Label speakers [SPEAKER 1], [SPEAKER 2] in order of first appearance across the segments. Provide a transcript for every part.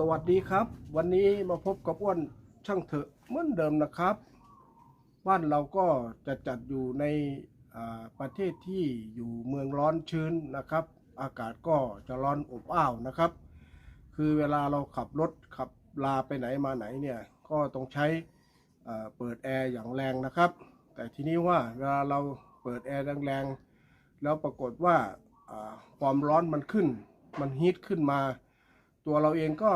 [SPEAKER 1] สวัสดีครับ วันนี้มาพบกับอ้วนช่างเถอะเหมือนเดิมนะครับ บ้านเราก็จะจัดอยู่ในประเทศที่อยู่เมืองร้อนชื้นนะครับ อากาศก็จะร้อนอบอ้าวนะครับ คือเวลาเราขับรถขับลาไปไหนมาไหนเนี่ยก็ต้องใช้เปิดแอร์อย่างแรงนะครับ แต่ทีนี้ว่าเวลาเราเปิดแอร์แรงๆแล้วปรากฏว่าความร้อนมันขึ้น มันฮีทขึ้นมา ตัวเราเองก็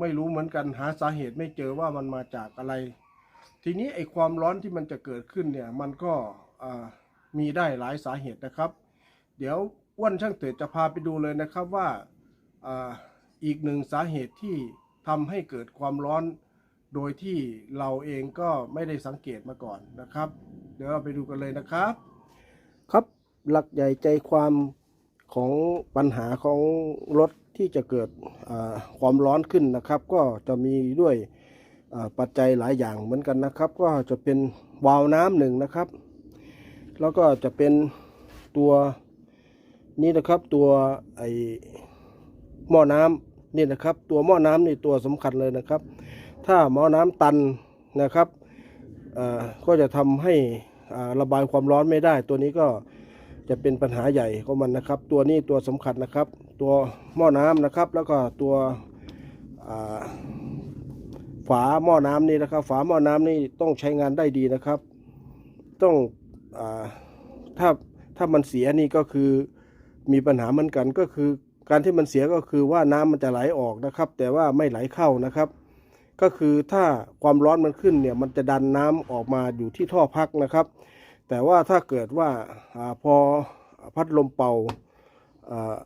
[SPEAKER 1] ไม่รู้เหมือนกันหาสาเหตุไม่เจอว่ามันมาจากอะไร ทีนี้ไอ้ความร้อนที่มันจะเกิดขึ้นเนี่ยมันก็มีได้หลายสาเหตุนะครับ เดี๋ยวอ้วนช่างเตือจะพาไปดูเลยนะครับว่าอาอีกหนึ่งสาเหตุที่ทำให้เกิดความร้อน โดยที่เราเองก็ไม่ได้สังเกตมาก่อนนะครับ เดี๋ยวเราไปดูกันเลยนะครับ ครับหลักใหญ่ใจความ ของปัญหาของรถที่จะเกิดความร้อนขึ้นนะครับ ก็จะมีด้วยปัจจัยหลายอย่างเหมือนกันนะครับ ก็จะเป็นวาล์วน้ำหนึ่งนะครับ แล้วก็จะเป็นตัวนี้นะครับตัวไอหม้อน้ำนี่นะครับ ตัวหม้อน้ำนี่ตัวสำคัญเลยนะครับ ถ้าหม้อน้ำตันนะครับก็จะทำให้ระบายความร้อนไม่ได้ ตัวนี้ก็ จะเป็นปัญหาใหญ่ของมันนะครับ ตัวนี้ตัวสำคัญนะครับ ตัวหม้อน้ำนะครับ แล้วก็ตัวฝาหม้อน้ำนี่นะครับ ฝาหม้อน้ำนี่ต้องใช้งานได้ดีนะครับ ต้องอถ้าถ้ามันเสียนี่ก็คือมีปัญหาเหมือนกันก็คือ การที่มันเสียก็คือว่าน้ำมันจะไหลออกนะครับ แต่ว่าไม่ไหลเข้านะครับ ก็คือถ้าความร้อนมันขึ้นเนี่ยมันจะดันน้ำออกมาอยู่ที่ท่อพักนะครับ แต่ว่าถ้าเกิดว่าอพอพัดลมเป่าอ่า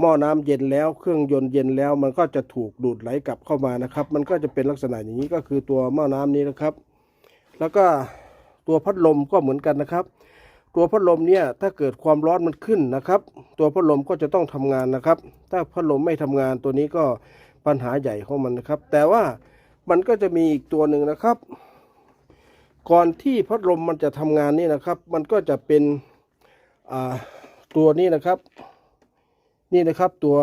[SPEAKER 1] หม้อน้ำเย็นแล้วเครื่องยนต์เย็นแล้ว มันก็จะถูกดูดไหลกลับเข้ามานะครับ มันก็จะเป็นลักษณะอย่างนี้ก็คือตัวหม้อน้ำนี้นะครับ แล้วก็ตัวพัดลมก็เหมือนกันนะครับ ตัวพัดลมเนี่ยถ้าเกิดความร้อนมันขึ้นนะครับ ตัวพัดลมก็จะต้องทำงานนะครับ ถ้าพัดลมไม่ทำงานตัวนี้ก็ปัญหาใหญ่ของมันนะครับ แต่ว่ามันก็จะมีอีกตัวหนึ่งนะครับ ก่อนที่พัดลมมันจะทำงานนี่นะครับ มันก็จะเป็นตัวนี้นะครับ นี่นะครับตัว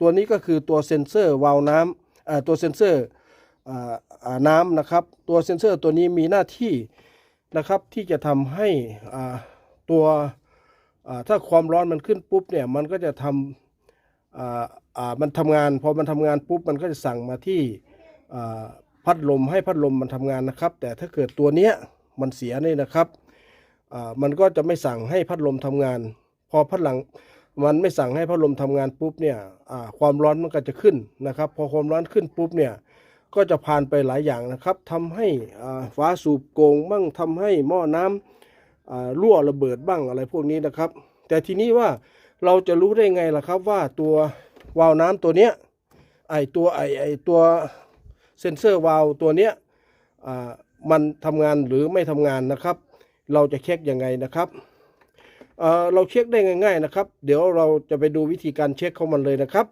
[SPEAKER 1] ตัวนี้ก็คือตัวเซ็นเซอร์วาล์วน้ำตัวเซ็นเซอร์น้ำนะครับ ตัวเซ็นเซอร์ตัวนี้มีหน้าที่นะครับที่จะทำให้ตัวถ้าความร้อนมันขึ้นปุ๊บเนี่ยมันก็จะทำมันทำงานพอมันทำงานปุ๊บมันก็จะสั่งมาที่ พัดลมให้พัดลมมันทำงานนะครับ แต่ถ้าเกิดตัวเนี้ยมันเสียนี่นะครับมันก็จะไม่สั่งให้พัดลมทำงาน พอพัดหลังมันไม่สั่งให้พัดลมทำงานปุ๊บเนี่ยความร้อนมันก็จะขึ้นนะครับ พอความร้อนขึ้นปุ๊บเนี่ยก็จะผ่านไปหลายอย่างนะครับทำให้อ่าฝาสูบโกงบ้างทำให้หม้อน้ำอ่ารั่วระเบิดบ้างอะไรพวกนี้นะครับ แต่ทีนี้ว่าเราจะรู้ได้ไงล่ะครับว่าตัววาล์วน้ำตัวเนี้ยไอตัวไอไอตัว เซ็นเซอร์วาล์ตัวเนี้ยมันทำงานหรือไม่ทำงานนะครับ เราจะเช็คยังไงนะครับเเราเช็คได้ง่ายๆนะครับ เดี๋ยวเราจะไปดูวิธีการเช็คของมันเลยนะครับ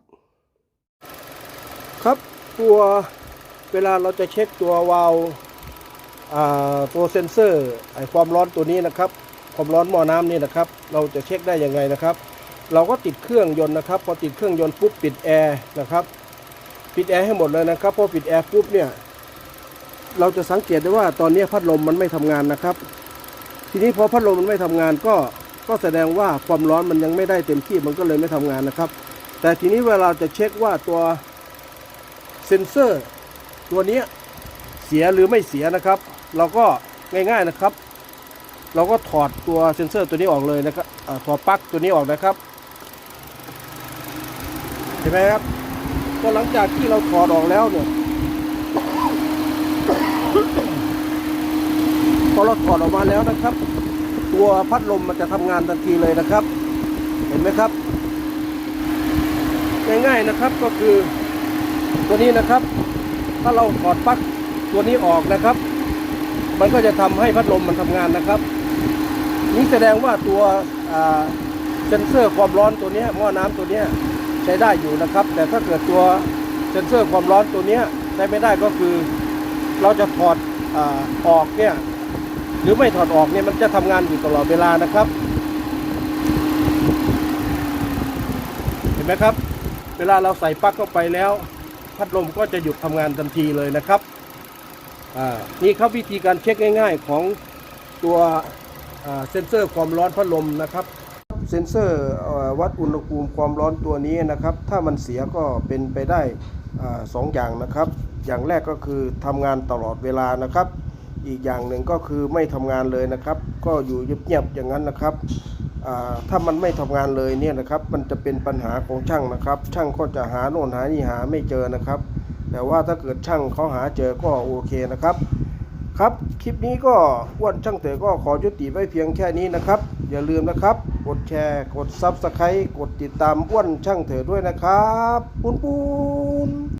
[SPEAKER 1] ครับตัวเวลาเราจะเช็คตัววาล์ตัวเซ็นเซอร์ไอความร้อนตัวนี้นะครับ ความร้อนหม้อน้ำนี่นะครับ เราจะเช็คได้ยังไงนะครับ เราก็ติดเครื่องยนต์นะครับ พอติดเครื่องยนต์ปุ๊บปิดแอร์นะครับ ปิดแอร์ให้หมดเลยนะครับพอปิดแอร์ปุ๊บเนี่ยเราจะสังเกตได้ว่าตอนนี้พัดลมมันไม่ทำงานนะครับ ทีนี้พอพัดลมมันไม่ทำงานก็ก็แสดงว่าความร้อนมันยังไม่ได้เต็มที่มันก็เลยไม่ทำงานนะครับ แต่ทีนี้เวลาจะเช็คว่าตัวเซ็นเซอร์ตัวนี้เสียหรือไม่เสียนะครับ เราก็ง่ายๆนะครับ เราก็ถอดตัวเซ็นเซอร์ตัวนี้ออกเลยนะครับถอดปลั๊กตัวนี้ออกนะครับเห็นไหมครับ ก็หลังจากที่เราถอดออกแล้วเนี่ยพอเราถอดออกมาแล้วนะครับ ตัวพัดลมมันจะทำงานทันทีเลยนะครับ เห็นไหมครับ ง่ายๆนะครับก็คือตัวนี้นะครับ ถ้าเราถอดปลั๊กตัวนี้ออกนะครับ มันก็จะทำให้พัดลมมันทำงานนะครับ นี่แสดงว่าตัวเซนเซอร์ความร้อนตัวนี้หม้อน้ำตัวนี้ ใช้ได้อยู่นะครับ แต่ถ้าเกิดตัวเซ็นเซอร์ความร้อนตัวนี้ใช้ไม่ได้ก็คือ เราจะถอดอออกเนี่ยหรือไม่ถอดออกเนี่ยมันจะทำงานอยู่ตลอดเวลานะครับ เห็นไหมครับ เวลาเราใส่ปลั๊กเข้าไปแล้ว พัดลมก็จะหยุดทำงานทันทีเลยนะครับนี่ครับวิธีการเช็คง่าย ๆ ของตัวเซ็นเซอร์ความร้อนพัดลมนะครับ เซ็นเซอร์ วัดอุณหภูมิความร้อนตัวนี้นะครับ ถ้ามันเสียก็เป็นไปได้อสองอย่างนะครับ อย่างแรกก็คือทำงานตลอดเวลานะครับ อีกอย่างหนึ่งก็คือไม่ทำงานเลยนะครับ ก็อยู่เงียบๆอย่างนั้นนะครับถ้ามันไม่ทำงานเลยเนี่ยนะครับ มันจะเป็นปัญหาของช่างนะครับ ช่างก็จะหาโน่นหานี่หาไม่เจอนะครับ แต่ว่าถ้าเกิดช่างเขาหาเจอก็โอเคนะครับ ครับ คลิปนี้ก็อ้วนช่างเต๋อก็ขอยุติไว้เพียงแค่นี้นะครับ อย่าลืมนะครับ กดแชร์ กดซับสไครต์กดติดตามอ้วนช่างเถอด้วยนะครับปุ้นปุ้น